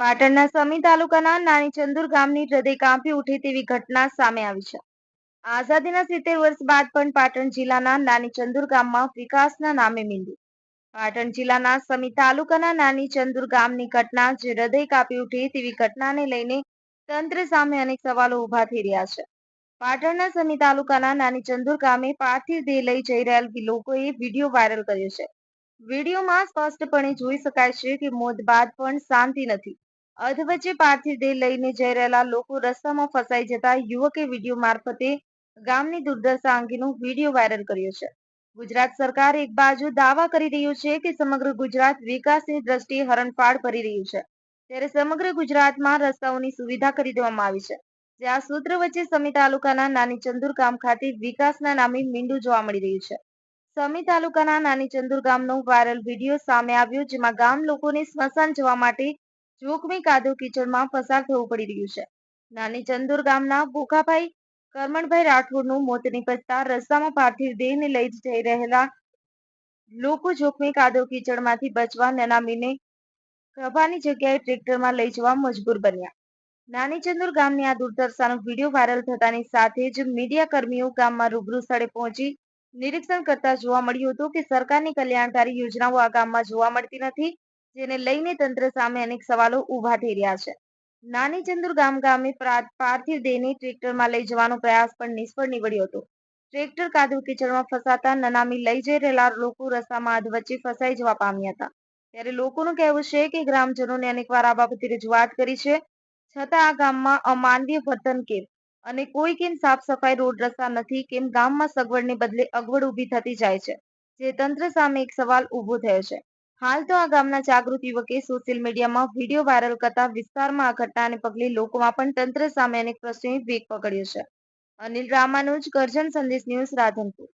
પાટણના સમી તાલુકાના નાની ચંદુર ગામની હૃદય કાંપી ઉઠે તેવી ઘટના સામે આવી છે. આઝાદીના સિત્તેર વર્ષ બાદ પણ પાટણ જિલ્લાના નાની ચંદુર ગામમાં વિકાસના નામે મીંડું પાટણ જિલ્લાના સમી તાલુકાના નાની ચંદુર ગામની ઘટના જે હૃદય કાપી ઉઠે તેવી ઘટનાને લઈને તંત્ર સામે અનેક સવાલો ઊભા થઈ રહ્યા છે. પાટણના સમી તાલુકાના નાની ચંદુર ગામે પાર્થિવ દેહ લઈ જઈ રહેલ લોકોએ વીડિયો વાયરલ કર્યો છે. વિડીયોમાં સ્પષ્ટપણે જોઈ શકાય છે કે મોત બાદ પણ શાંતિ નથી. અધવચ્ચે પાર્થિવ દેહ લઈને જઈ રહેલા લોકો રસ્તામાં ફસાઈ જતા યુવકે વીડિયો મારફતે ગામની દુર્દશા અંગેનો વીડિયો વાયરલ કર્યો છે. ગુજરાત સરકાર એક બાજુ દાવા કરી રહ્યું છે કે સમગ્ર ગુજરાત વિકાસની દ્રષ્ટિએ હરણફાળ ભરી રહ્યું છે. ત્યારે સમગ્ર ગુજરાતમાં રસ્તાઓની સુવિધા કરી દેવામાં આવી છે. જ્યાં સૂત્ર વચ્ચે સમી તાલુકાના નાની ચંદુર ગામ ખાતે વિકાસના નામે મીંડું જોવા મળી રહ્યું છે. સમી તાલુકાના નાની ચંદુર ગામનો વાયરલ વીડિયો સામે આવ્યો, જેમાં ગામ લોકોને સ્મશાન જવા માટે જોખમી કાદવ કીચડમાં પસાર થવું પડી રહ્યું છે. નાની ચંદુર ગામના ભૂખાભાઈ કરમણભાઈ રાઠોડનું મોત નીપજતા રસ્તામાં પાર્થિવ દેહને લઈ જઈ રહેલા લોકો જોખમી કાદવ કીચડમાંથી બચવા નનામીને પ્રભાની જગ્યાએ ટ્રેક્ટરમાં લઈ જવા મજબૂર બન્યા. નાની ચંદુર ગામની આ દુર્દશાનો વીડિયો વાયરલ થતાની સાથે જ મીડિયા કર્મીઓ ગામમાં રૂબરૂ સ્થળે પહોંચી નિરીક્ષણ કરતા જોવા મળ્યું હતું કે સરકારની કલ્યાણકારી યોજનાઓ આ ગામમાં જોવા મળતી નથી. જેને લઈને તંત્ર સામે અનેક સવાલો ઊભા થઈ રહ્યા છે. નાની ચંદુર ગામ ગામે પાર્થિવ દેહને ટ્રેક્ટરમાં લઈ જવાનો પ્રયાસ પણ નિષ્ફળ નીવડ્યો હતો. ટ્રેક્ટર કાદવ કીચડમાં ફસાતા નનામી લઈ જઈ રહેલા લોકો રસ્તામાં અધ વચ્ચે ફસાઈ જવા પામ્યા હતા. ત્યારે લોકોનું કહેવું છે કે ગ્રામજનોને અનેકવાર આ બાબતે રજૂઆત કરી છે. છતાં આ ગામમાં અમાનવીય વર્તન કેમ? અને કોઈ કેમ સાફ સફાઈ રોડ રસ્તા નથી? કેમ ગામમાં સગવડને બદલે અગવડ ઊભી થતી જાય છે? જે તંત્ર સામે એક સવાલ ઊભો થયો છે. હાલ તો આ ગામના જાગૃત યુવકે સોશિયલ મીડિયામાં વીડિયો વાયરલ કરતા વિસ્તારમાં આ ઘટનાને પગલે લોકોમાં પણ તંત્ર સામે અનેક પ્રશ્નોએ વેગ પકડ્યો છે. અનિલ રામાનુજ, ગર્જન સંદેશ ન્યૂઝ રાધનપુર.